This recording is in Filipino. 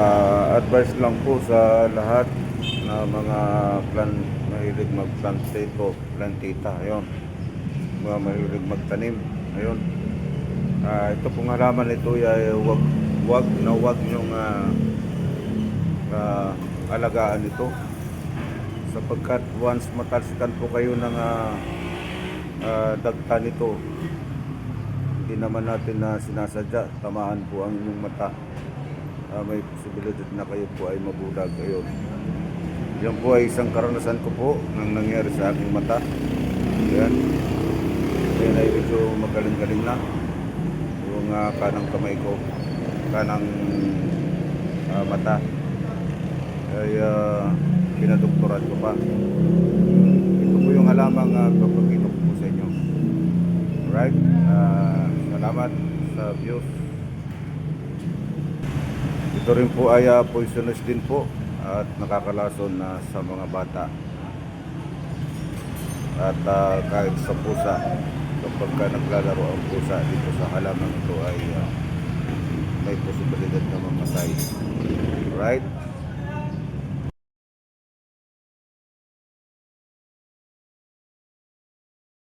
Ah, advice lang po sa lahat na mga plan mahilig magplantito, plantita, ayun. Mga mahilig magtanim, ayun. Ah, ito pong halaman nito ay wag wag na wag yung alagaan ito sapagkat once matalsikan po kayo ng ah, ah, dagta nito hindi naman natin na sinasadya tamaan po ang inyong mata Ah, may posibilidad na kayo po ay mabulag. Ayun. Yan po ay isang karanasan ko po nang nangyari sa aking mata. Yan yan ay medyo magaling-galing na. Yung ah, kanang kamay ko kanang ah, mata ay uh, pinadoktoran ko pa. Ito po yung halamang uh, papakita ko po sa inyo. Right Ah, salamat sa views ito rin po ay ah, poisonous din po at nakakalason na sa mga bata. At ah, kahit sa pusa kapag ka naglalaro ang pusa dito sa halamang ito ay ah, may posibilidad na mamatay. Right